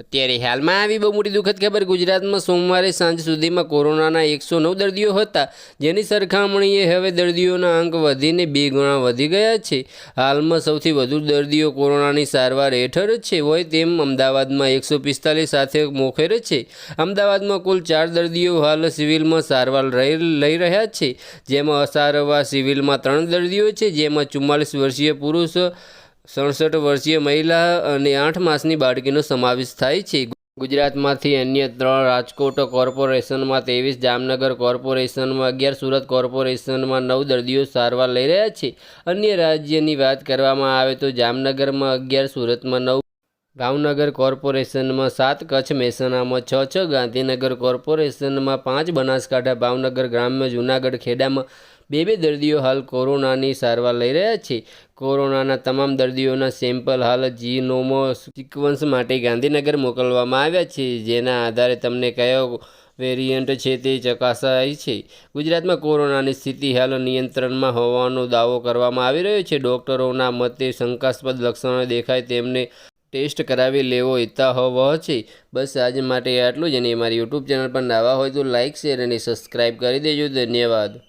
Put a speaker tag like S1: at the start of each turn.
S1: અત્યારે હાલમાં આવી બહુ મોટી દુઃખદ ખબર, ગુજરાતમાં સોમવારે સાંજ સુધીમાં કોરોનાના એકસો નવ દર્દીઓ હતા. જેની સરખામણીએ હવે દર્દીઓના અંક વધીને બે ગણા વધી ગયા છે. હાલમાં સૌથી વધુ દર્દીઓ કોરોનાની સારવાર હેઠળ છે હોય તેમ અમદાવાદમાં એકસો પિસ્તાલીસ સાથે મોખેર છે. અમદાવાદમાં કુલ ચાર દર્દીઓ હાલ સિવિલમાં સારવાર લઈ રહ્યા છે. જેમાં અસારવા સિવિલમાં ત્રણ દર્દીઓ છે, જેમાં ચુમ્માલીસ વર્ષીય પુરુષ સડસઠ વર્ષીય મહિલા અને આઠ માસની બાળકીનો સમાવેશ થાય છે. ગુજરાતમાંથી અન્ય ત્રણ રાજકોટ કોર્પોરેશનમાં ત્રેવીસ, જામનગર કોર્પોરેશનમાં અગિયાર, સુરત કોર્પોરેશનમાં નવ દર્દીઓ સારવાર લઈ રહ્યા છે. અન્ય રાજ્યની વાત કરવામાં આવે તો જામનગરમાં અગિયાર, સુરતમાં નવ, ભાવનગર કોર્પોરેશનમાં સાત, કચ્છ મહેસાણામાં છ છ, ગાંધીનગર કોર્પોરેશનમાં પાંચ, બનાસકાંઠા, ભાવનગર ગ્રામ્ય જૂનાગઢ ખેડામાં બે બે દર્દીઓ હાલ કોરોનાની સારવાર લઈ રહ્યા છે. કોરોનાના તમામ દર્દીઓના સેમ્પલ હાલ જીનોમો સિક્વન્સ માટે ગાંધીનગર મોકલવામાં આવ્યા છે. જેના આધારે તમને કયો વેરિયન્ટ છે તે ચકાસાય છે. ગુજરાતમાં કોરોનાની સ્થિતિ હાલ નિયંત્રણમાં હોવાનો દાવો કરવામાં આવી રહ્યો છે. ડોક્ટરોના મતે શંકાસ્પદ લક્ષણો દેખાય તેમને ટેસ્ટ કરાવી લેવો હિતાવહ છે. બસ આજે માટે આટલું જ અને મારી યુટ્યુબ ચેનલ પર નવા હોય તો લાઇક શેર અને સબસ્ક્રાઈબ કરી દેજો. ધન્યવાદ.